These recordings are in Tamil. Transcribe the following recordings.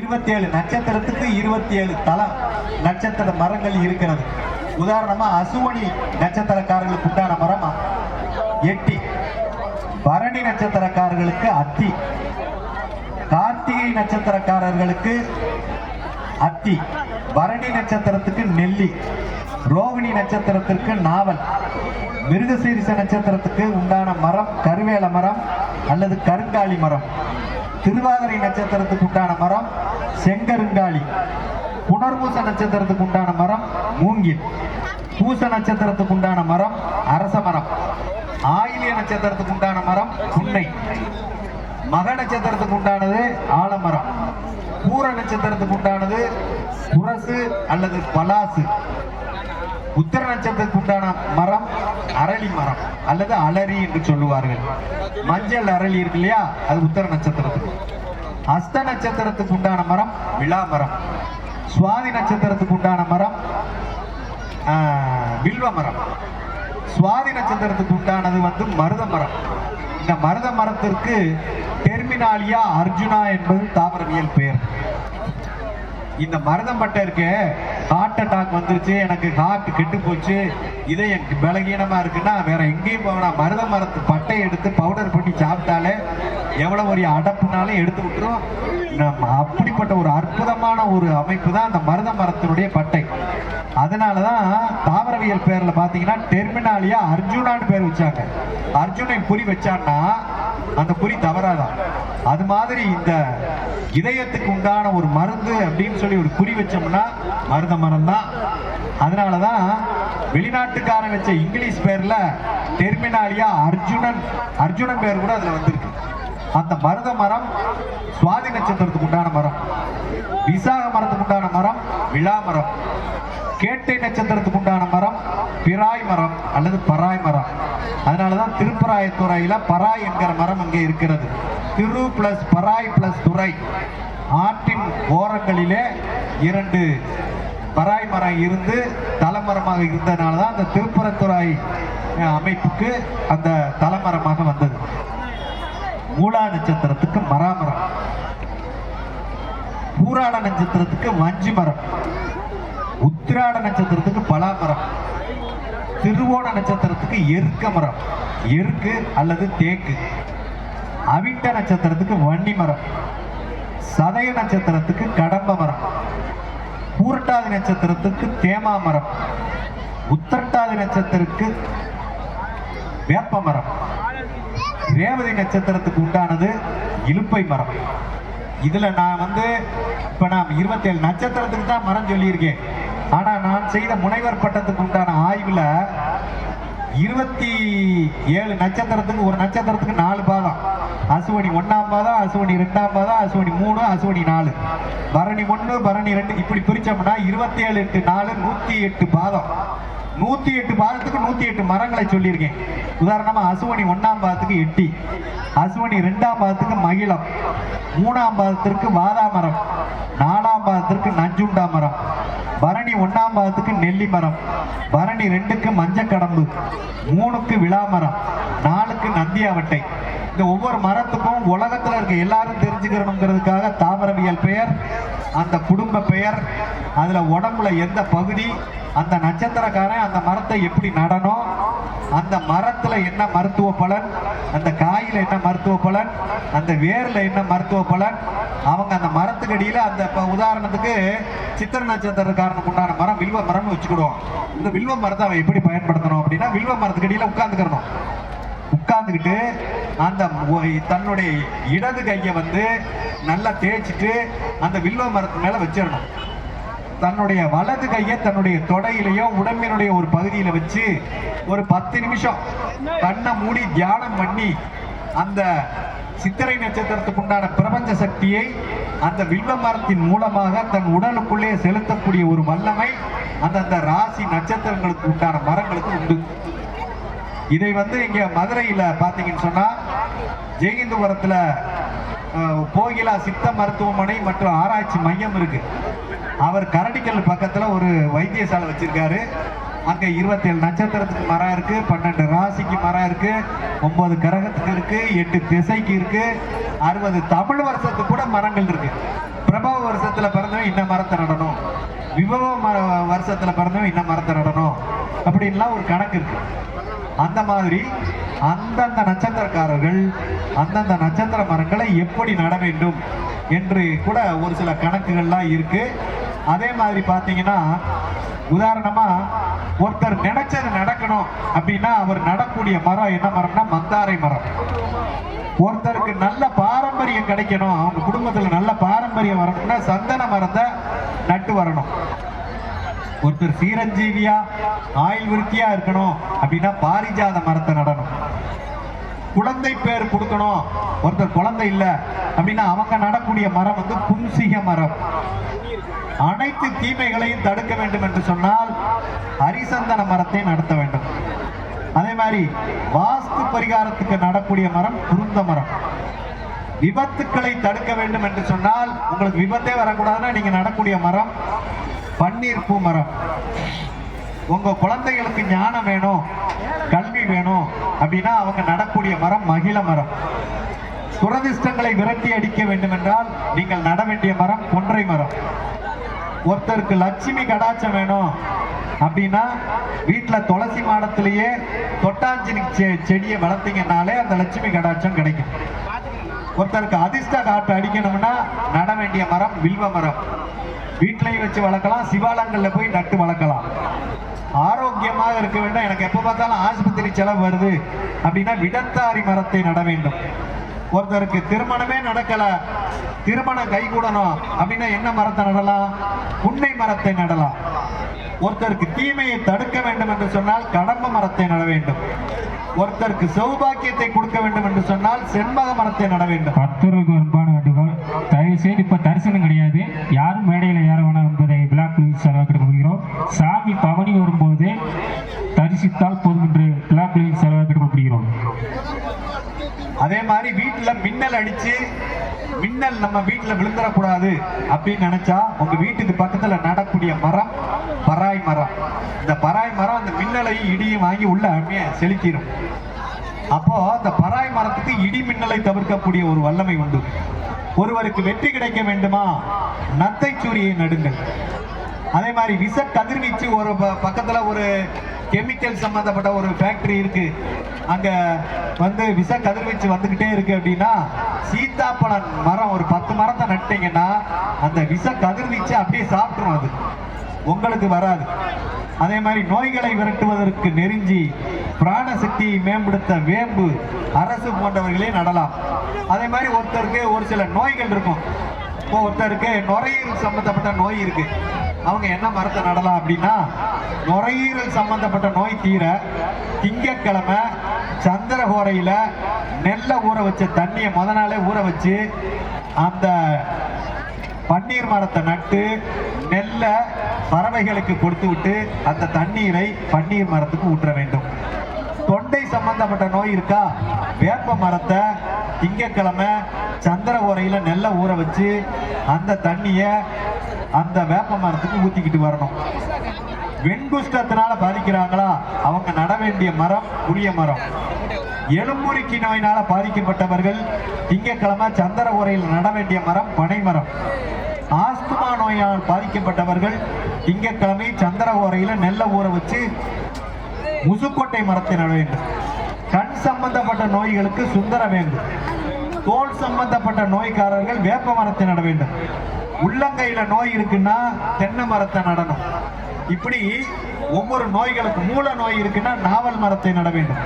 இருபத்தி ஏழு நட்சத்திரத்துக்கு இருபத்தி ஏழு தலம் நட்சத்திர மரங்கள் இருக்கிறது. உதாரணமா அசுவனி நட்சத்திரக்காரர்களுக்கு உண்டான மரம்? எட்டி. பரணி நட்சத்திரக்காரர்களுக்கு அத்தி. கார்த்திகை நட்சத்திரக்காரர்களுக்கு அத்தி. பரணி நட்சத்திரத்துக்கு நெல்லி. ரோகிணி நட்சத்திரத்திற்கு நாவல். மிருகசீரிச நட்சத்திரத்துக்கு உண்டான மரம் கருவேல மரம் அல்லது கருங்காலி மரம். திருவாதிரை நட்சத்திரத்துக்கு உண்டான மரம் செங்கருங்காலி. புனர்பூச நட்சத்திரத்துக்கு உண்டான மரம் மூங்கில். பூச நட்சத்திரத்துக்கு உண்டான மரம் அரச மரம். ஆயிலிய நட்சத்திரத்துக்கு உண்டான மரம் புன்னை. மக நட்சத்திரத்துக்கு உண்டானது ஆலமரம். பூர நட்சத்திரத்துக்கு உண்டானது புரசு அல்லது பலாசு. உத்தர நட்சத்திரத்துக்கு உண்டான மரம் அரளி மரம் அல்லது அலரி என்று சொல்லுவார்கள். மஞ்சள் அரளி இருக்கு இல்லையா? அது உத்தர நட்சத்திரத்துக்கு. அஸ்த நட்சத்திரத்துக்கு உண்டான மரம் விழா மரம். சுவாதி நட்சத்திரத்துக்கு உண்டான மரம் வில்வ மரம். சுவாதி நட்சத்திரத்துக்கு உண்டானது வந்து மருத மரம். இந்த மருத மரத்திற்கு டெர்மினாலியா அர்ஜுனா என்பது தாவரவியல் பெயர். இந்த மருதம் பட்டை இருக்கு ஹார்ட் அட்டாக் வந்துருச்சு. எனக்கு ஹார்ட் கெட்டு போச்சு. இதே எனக்கு பலகீனமா இருக்குன்னா வேற எங்கேயும் போகணும் மருத மரத்து பட்டை எடுத்து பவுடர் பண்ணி சாப்பிட்டாலே எவ்வளவு ஒரு அடப்புனாலும் எடுத்து விட்டுரும். அப்படிப்பட்ட ஒரு அற்புதமான ஒரு அமைப்பு தான் அந்த மருத மரத்தினுடைய பட்டை. அதனால தான் தாவரவியல் பேரில் பார்த்தீங்கன்னா டெர்மினாலியா அர்ஜுனான்னு பேர் வச்சாங்க. அர்ஜுனன் குறி வச்சான்னா அந்த குறி தவறாதான். அது மாதிரி இந்த இதயத்துக்கு உண்டான ஒரு மருந்து அப்படின்னு சொல்லி ஒரு குறி வச்சோம்னா மருத மரம் தான். அதனால தான் வெளிநாட்டுக்காரன் வச்ச இங்கிலீஷ் பேரில் டெர்மினாலியா அர்ஜுனன் அர்ஜுனன் பேர் கூட அதில் வந்திருக்கு. அந்த மருத மரம் சுவாதி நட்சத்திரத்துக்கு உண்டான மரம். விசாக மரத்துக்கு உண்டான மரம் விழா மரம். கேட்டை நட்சத்திரத்துக்கு உண்டான மரம் பிராய் மரம் அல்லது பராய் மரம். அதனாலதான் திருப்பராயத்துறையில பராய் என்கிற மரம் அங்கே இருக்கிறது. திரு பிளஸ் பராய் பிளஸ் துறை. ஆற்றின் ஓரங்களிலே இரண்டு பராய் மரம் இருந்து தலைமரமாக இருந்ததுனால தான் அந்த திருப்பரத்துறை அமைப்புக்கு அந்த தலைமரமாக வந்தது. மூலா நட்சத்திரத்துக்கு மராமரம் பூராட நட்சத்திரத்துக்கு வஞ்சி மரம். உத்திராட நட்சத்திரத்துக்கு பலாமரம். திருவோண நட்சத்திரத்துக்கு எருக்க மரம். எருக்கு அல்லது தேக்கு. அவிட்ட நட்சத்திரத்துக்கு வன்னி மரம். சதய நட்சத்திரத்துக்கு கடம்ப மரம். பூரட்டாதி நட்சத்திரத்துக்கு தேமா மரம். உத்திரட்டாதி நட்சத்திரத்துக்கு வேப்ப மரம். ரேவதி நட்சத்திரத்துக்கு உண்டானது இலுப்பை மரம். இதில் நான் வந்து இப்போ நான் இருபத்தேழு நட்சத்திரத்துக்கு தான் மரம் சொல்லியிருக்கேன். ஆனா நான் செய்த முனைவர் பட்டத்துக்கு உண்டான ஆய்வுல இருபத்தி ஏழு நட்சத்திரத்துக்கு ஒரு நட்சத்திரத்துக்கு நாலு பாதம். அசுவனி ஒன்னாம் பாதம் அசுவனி ரெண்டாம் பாதம் அசுவனி மூணு அசுவனி நாலு. பரணி ஒன்று பரணி ரெண்டு இப்படி பிரிச்சோம்னா இருபத்தி ஏழு எட்டு நாலு நூத்தி எட்டு பாதம். நூத்தி எட்டு பாதத்துக்கு நூத்தி எட்டு மரங்களை சொல்லியிருக்கேன். உதாரணமா அசுவனி ஒன்னாம் பாதத்துக்கு எட்டி அசுவனி ரெண்டாம் பாதத்துக்கு மகிழம் மூணாம் பாதத்திற்கு வாதா மரம் நாலாம் பாதத்திற்கு நஞ்சுண்டா மரம் பரணி ஒன்னாம் பாகத்துக்கு நெல்லி மரம். பரணி ரெண்டுக்கு மஞ்சக்கடம்பு. மூணுக்கு விழா மரம். நாலுக்கு நந்தியாவட்டை இந்த ஒவ்வொரு மரத்துக்கும் உலகத்துல இருக்க எல்லாரும் தெரிஞ்சுக்கணுங்கிறதுக்காக தாவரவியல் பெயர். அந்த குடும்ப பெயர் அதில் உடம்புல எந்த பகுதி அந்த நட்சத்திரக்காரன் அந்த மரத்தை எப்படி நடணும் அந்த மரத்தில் என்ன மருத்துவ பலன் அந்த காயில் என்ன மருத்துவ பலன் அந்த வேரில் என்ன மருத்துவ பலன் அவங்க அந்த மரத்துக்கு அடியில் அந்த இப்போ உதாரணத்துக்கு சித்திர நட்சத்திரக்காரனுக்கு உண்டான மரம் வில்வ மரம்னு வச்சுக்கிடுவோம். இந்த வில்வ மரத்தை அவன் எப்படி பயன்படுத்தணும் அப்படின்னா வில்வ மரத்துக்கு அடியில் உட்காந்துக்கிறணும் உட்காந்துக்கிட்டு அந்த தன்னுடைய இடது கையை வந்து நல்லா தேய்ச்சிட்டு அந்த வில்வ மரத்து மேல வச்சிடணும். தன்னுடைய வலது கையை தன்னுடைய தொடையிலையோ உடம்பினுடைய ஒரு பகுதியில வச்சு ஒரு பத்து நிமிஷம் கண்ணை மூடி தியானம் பண்ணி அந்த சித்திரை நட்சத்திரத்துக்கு உண்டான பிரபஞ்ச சக்தியை அந்த வில்வ மரத்தின் மூலமாக தன் உடலுக்குள்ளே செலுத்தக்கூடிய ஒரு வல்லமை அந்தந்த ராசி நட்சத்திரங்களுக்கு உண்டான மரங்களுக்கு உண்டு. இதை வந்து இங்க மதுரையில பாத்தீங்கன்னு சொன்னா ஜெயகிந்தபுரத்துல போகிலா சித்த மருத்துவமனை மற்றும் ஆராய்ச்சி மையம் இருக்கு. அவர் கரடிக்கல் பக்கத்துல ஒரு வைத்தியசாலை வச்சிருக்காரு. அங்க இருபத்தேழு நட்சத்திரத்துக்கு மரம் இருக்கு பன்னெண்டு ராசிக்கு மரம் இருக்கு ஒன்பது கிரகத்துக்கு இருக்கு எட்டு திசைக்கு இருக்கு அறுபது தமிழ் வருஷத்துக்கு கூட மரங்கள் இருக்கு. பிரபவ வருஷத்தில் பிறந்தவன் இன்ன மரத்தை நடணும். விபவ மர வருஷத்துல பிறந்தவன் இன்ன மரத்தை நடணும். அப்படின்லாம் ஒரு கணக்கு இருக்கு. அந்த மாதிரி அந்தந்த நட்சத்திரக்காரர்கள் அந்தந்த நட்சத்திர மரங்களை எப்படி நட வேண்டும் என்று கூட ஒரு சில கணக்குகள்லாம் இருக்கு. அதே மாதிரி பார்த்தீங்கன்னா உதாரணமா ஒருத்தர் நினைச்சது நடக்கணும் அப்படின்னா அவர் நடக்கூடிய மரம் என்ன மரம்னா மந்தாரை மரம். ஒருத்தருக்கு நல்ல பாரம்பரியம் கிடைக்கணும் அவங்க குடும்பத்தில் நல்ல பாரம்பரியம் வரணும்னா சந்தன மரத்தை நட்டு வரணும். ஒருத்தர் சீரஞ்சீவியா ஆயுள் விருத்தியா இருக்கணும் அப்படின்னா பாரிஜாத மரத்தை நடணும். குழந்தை பேர் கொடுக்கணும். ஒருத்தர் குழந்தை இல்ல அப்படின்னா அவங்க நடக்கூடிய மரம் வந்து புன்சிக மரம். அனைத்து தீமைகளையும் தடுக்க வேண்டும் என்று சொன்னால் ஹரிசந்தன மரத்தை நடத்த வேண்டும். அதே மாதிரி வாஸ்து பரிகாரத்துக்கு நடக்கூடிய மரம் குருந்த மரம். விபத்துக்களை தடுக்க வேண்டும் என்று சொன்னால் உங்களுக்கு விபத்தே வரக்கூடாதுன்னா நீங்க நடக்கூடிய மரம் பன்னீர் பூ மரம் உங்க குழந்தைகளுக்கு ஞானம் வேணும் கல்வி வேணும் அப்படின்னா அவங்க நடக்கூடிய மரம் மகிழ மரம். துரதிர்ஷ்டங்களை விரட்டி அடிக்க வேண்டும் என்றால் நீங்கள் நட வேண்டிய மரம் கொன்றை மரம். ஒருத்தருக்கு லட்சுமி கடாட்சம் வேணும் அப்படின்னா வீட்டில் துளசி மாடத்திலேயே தொட்டாஞ்சினி செ- செடியை வளர்த்தீங்கன்னாலே அந்த லட்சுமி கடாட்சம் கிடைக்கும். ஒருத்தருக்கு அதிர்ஷ்ட காற்று அடிக்கணும்னா நட வேண்டிய மரம் வில்வ மரம். வீட்டிலையும் வச்சு வளர்க்கலாம் சிவாலயங்களில் போய் நட்டு வளர்க்கலாம். ஆரோக்கியமாக இருக்க வேண்டும். எனக்கு எப்போ பார்த்தாலும் ஆஸ்பத்திரி செலவு வருது அப்படின்னா விடத்தாரி மரத்தை நட வேண்டும். ஒருத்தருக்கு திருமணமே நடக்கல. திருமணம் கைகூடணும் அப்படின்னா என்ன மரத்தை நடலாம்? புன்னை மரத்தை நடலாம். ஒருத்தருக்கு தீமையை தடுக்க வேண்டும் என்று சொன்னால் கடம்ப மரத்தை நட வேண்டும். ஒருத்தருக்கு சௌபாக்கியத்தை கொடுக்க வேண்டும் என்று சொன்னால் செண்பக மரத்தை நட வேண்டும். பக்தர்களுக்கு அன்பான வேண்டுகோள் தயவு செய்து இப்ப தரிசனம் கிடையாது. யாரும் மேடையில் ஏற வேணாம் என்பதை பிளாக் நியூஸ் செலவாக்கிட்டு கொடுக்கிறோம் சாமி பவனி வரும்போது தரிசித்தால் போதும் என்று பிளாக் நியூஸ் செலவாக்கிட்டு கொடுக்கிறோம் அதே மாதிரி வீட்டில் மின்னல் அடிச்சு மின்னல் நம்ம வீட்டில் விழுந்துடக்கூடாது அப்படின்னு நினைச்சா உங்க வீட்டுக்கு பக்கத்தில் நடக்கூடிய மரம் பராய் மரம். இந்த பராய் மரம் அந்த மின்னலையும் இடியும் வாங்கி உள்ள அருமையா செலுத்திடும் அப்போ அந்த பராய் மரத்துக்கு இடி மின்னலை தவிர்க்கக்கூடிய ஒரு வல்லமை உண்டு. ஒருவருக்கு வெற்றி கிடைக்க வேண்டுமா? நத்தை சூரியை நடுங்கள். அதே மாதிரி விச கதிர்வீச்சு ஒரு ப- ஒரு கெமிக்கல் சம்மந்தப்பட்ட ஒரு ஃபேக்டரி இருக்கு. அங்க வந்து விச கதிர்வீச்சு வந்துகிட்டே இருக்கு அப்படின்னா சீத்தாப்பழம் மரம் ஒரு பத்து மரத்தை நட்டீங்கன்னா அந்த விச கதிர்வீச்சு அப்படியே சாப்பிட்ரும் அது. உங்களுக்கு வராது. அதே மாதிரி நோய்களை விரட்டுவதற்கு நெருஞ்சி பிராண சக்தியை மேம்படுத்த வேம்பு அரசு போன்றவர்களே நடலாம். அதே மாதிரி ஒருத்தருக்கு ஒரு சில நோய்கள் இருக்கும். இப்போ ஒருத்தருக்கு நுரையீரல் சம்பந்தப்பட்ட நோய் இருக்குது அவங்க என்ன மரத்தை நடலாம் அப்படின்னா நுரையீரல் சம்பந்தப்பட்ட நோய் தீர திங்கட்கிழமை சந்திரகோரையில நெல்லை ஊற வச்ச தண்ணியை முத நாளே ஊற வச்சு அந்த பன்னீர் மரத்தை நட்டு நெல்லை பறவைகளுக்கு கொடுத்து விட்டு அந்த தண்ணீரை பன்னீர் மரத்துக்கு ஊற்ற வேண்டும். தொண்டை சம்பந்தப்பட்ட நோய் இருக்கா? வேப்ப மரத்தை திங்கக்கிழமை சந்திர ஓரையில் நெல்லை ஊற வச்சு அந்த தண்ணியை அந்த வேப்ப மரத்துக்கு ஊத்திக்கிட்டு வரணும். வெண்குஷ்டத்தினால பாதிக்கிறாங்களா? அவங்க நட வேண்டிய மரம் புளிய மரம். எலும்புருக்கி நோயினால பாதிக்கப்பட்டவர்கள் திங்கட்கிழமை சந்திர உரையில் நட வேண்டிய மரம் பனை மரம். ஆஸ்துமா நோயால் பாதிக்கப்பட்டவர்கள் திங்கக்கிழமை சந்திர ஓரையில நெல்லை ஊற வச்சு முசுக்கொட்டை மரத்தை நட வேண்டும். கண் சம்பந்தப்பட்ட நோய்களுக்கு சுந்தர வேண்டும் தோல் சம்பந்தப்பட்ட நோய்க்காரர்கள் வேப்ப மரத்தை நட வேண்டும். உள்ளங்கையில நோய் இருக்குன்னா தென்னை மரத்தை நடணும். இப்படி ஒவ்வொரு நோய்களுக்கு மூல நோய் இருக்குன்னா நாவல் மரத்தை நட வேண்டும்.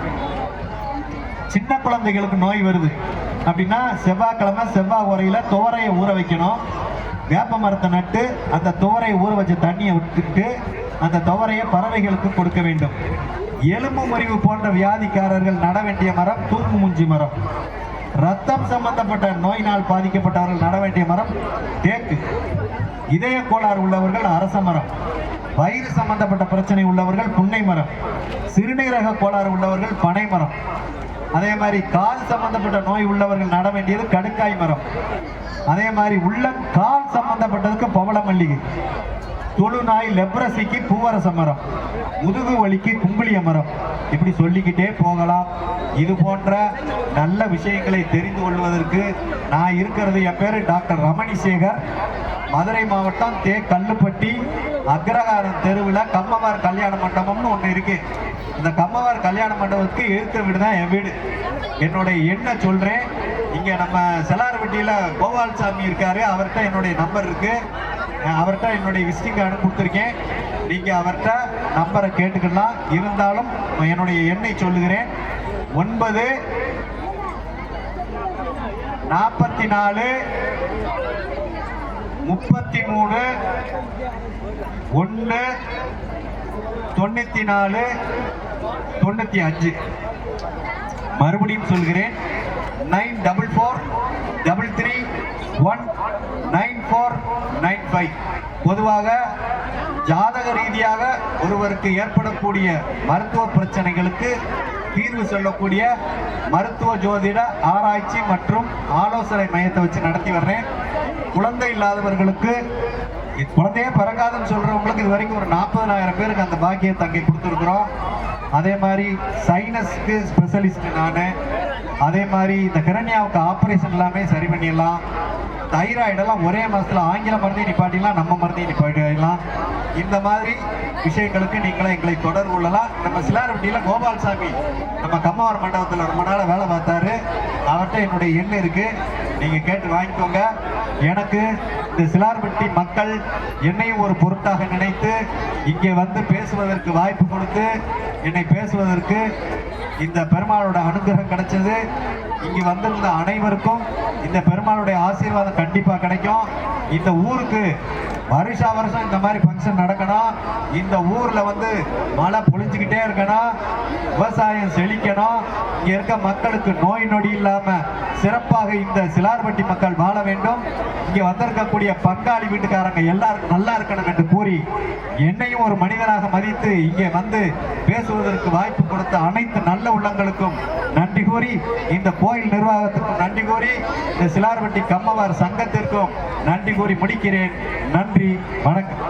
சின்ன குழந்தைகளுக்கு நோய் வருது. அப்படின்னா செவ்வாய்க்கிழமை செவ்வாய் உரையில துவரையை ஊற வைக்கணும். வேப்ப மரத்தை நட்டு அந்த துவரையை ஊற வச்ச தண்ணியை விட்டுட்டு அந்த துவரையை பறவைகளுக்கு கொடுக்க வேண்டும். எலும்பு முறிவு போன்ற வியாதிக்காரர்கள் நட வேண்டிய மரம் தூக்கு முஞ்சி மரம். ரத்தம் சம்பந்தப்பட்ட நோயினால் பாதிக்கப்பட்டவர்கள் நட வேண்டிய மரம் தேக்கு. இதய கோளாறு உள்ளவர்கள் அரச மரம். வயிறு சம்பந்தப்பட்ட பிரச்சனை உள்ளவர்கள் புன்னை மரம். சிறுநீரக கோளாறு உள்ளவர்கள் பனை மரம். அதே மாதிரி கால் சம்பந்தப்பட்ட நோய் உள்ளவர்கள் நட வேண்டியது கடுக்காய் மரம். அதே மாதிரி உள்ள கால் சம்பந்தப்பட்டதுக்கு பவள மல்லிகை தொழு நாய் லெப்ரசிக்கு பூவரச மரம் முதுகு வலிக்கு கும்பிளிய மரம். இப்படி சொல்லிக்கிட்டே போகலாம். இது போன்ற நல்ல விஷயங்களை தெரிந்து கொள்வதற்கு நான் இருக்கிறது என் பேர் டாக்டர் ரமணி சேகர் மதுரை மாவட்டம் தே. கல்லுப்பட்டி அக்ரகாரம் தெருவில் கம்மவார் கல்யாண மண்டபம்னு ஒன்று இருக்கு. இந்த கம்மவார் கல்யாண மண்டபத்துக்கு இருக்கிற வீடு தான் என் வீடு. என்னுடைய எண்ணை சொல்கிறேன் இங்கே நம்ம செலார்பட்டியில கோபால்சாமி இருக்காரு. அவர்கிட்ட என்னுடைய நம்பர் இருக்குது அவர்கிட்ட என்னுடைய விசிட்டிங் கார்டு கொடுத்துருக்கேன். நீங்கள் அவர்கிட்ட நம்பரை கேட்டுக்கலாம். இருந்தாலும் என்னுடைய எண்ணை சொல்லுகிறேன். ஒன்பது நாற்பத்தி நாலு முப்பத்தி மூணு ஒன்று தொண்ணூற்றி நாலு தொண்ணூற்றி அஞ்சு மறுபடியும் சொல்கிறேன் nine double four double three one nine பொதுவாக ஜாதக ரீதியாக ஒருவருக்கு ஏற்படக்கூடிய மருத்துவ பிரச்சனைகளுக்கு தீர்வு சொல்லக்கூடிய மருத்துவ ஜோதிட ஆராய்ச்சி மற்றும் ஆலோசனை மையத்தை வச்சு நடத்தி வர்றேன். குழந்தை இல்லாதவர்களுக்கு குழந்தையே பிறக்காதுன்னு சொல்றவங்களுக்கு இது வரைக்கும் ஒரு நாற்பதனாயிரம் பேருக்கு அந்த பாக்கியத்தை அங்கே கொடுத்துருக்குறோம். அதே மாதிரி சைனஸ்க்கு ஸ்பெஷலிஸ்ட் நான். அதே மாதிரி இந்த கிரண்யாவுக்கு ஆப்ரேஷன் எல்லாமே சரி பண்ணிடலாம். தைராய்டெல்லாம் ஒரே மாதத்தில் ஆங்கில மருந்தையும் நிப்பாட்டிடலாம் நம்ம மருந்தையும் நிப்பாட்டிடலாம். இந்த மாதிரி விஷயங்களுக்கு நீங்களும் எங்களை தொடர்பு கொள்ளலாம். நம்ம சிலாரப்பட்டியில் கோபால்சாமி நம்ம கம்மவார் மண்டபத்தில் ரொம்ப நாளாக வேலை பார்த்தாரு. அவர்கிட்ட என்னுடைய எண் இருக்குது நீங்கள் கேட்டு வாங்கிக்கோங்க. எனக்கு இந்த சிலார்பட்டி மக்கள் என்னையும் ஒரு பொருட்டாக நினைத்து இங்கே வந்து பேசுவதற்கு வாய்ப்பு கொடுத்து என்னை பேசுவதற்கு இந்த பெருமாளோட அனுகிரகம் கிடைச்சது. இங்கு வந்திருந்த அனைவருக்கும் இந்த பெருமாளுடைய ஆசீர்வாதம் கண்டிப்பாக கிடைக்கும். இந்த ஊருக்கு வருஷா வருஷம் இந்த மாதிரி ஃபங்க்ஷன் நடக்கணும். இந்த ஊரில் வந்து மழை பொழிஞ்சுக்கிட்டே இருக்கணும். விவசாயம் செழிக்கணும். இங்கே இருக்க மக்களுக்கு நோய் நொடி இல்லாமல் சிறப்பாக இந்த சிலார்பட்டி மக்கள் வாழ வேண்டும். இங்கே வந்திருக்கக்கூடிய பங்காளி வீட்டுக்காரங்க எல்லாரும் நல்லா இருக்கணும் என்று கூறி என்னையும் ஒரு மனிதனாக மதித்து இங்கே வந்து பேசுவதற்கு வாய்ப்பு கொடுத்த அனைத்து நல்ல உள்ளங்களுக்கும் நன்றி கூறி இந்த கோயில் நிர்வாகத்திற்கும் நன்றி கூறி இந்த சிலார்பட்டி கம்மவார் சங்கத்திற்கும் நன்றி கூறி முடிக்கிறேன். நன்றி வணக்கம்.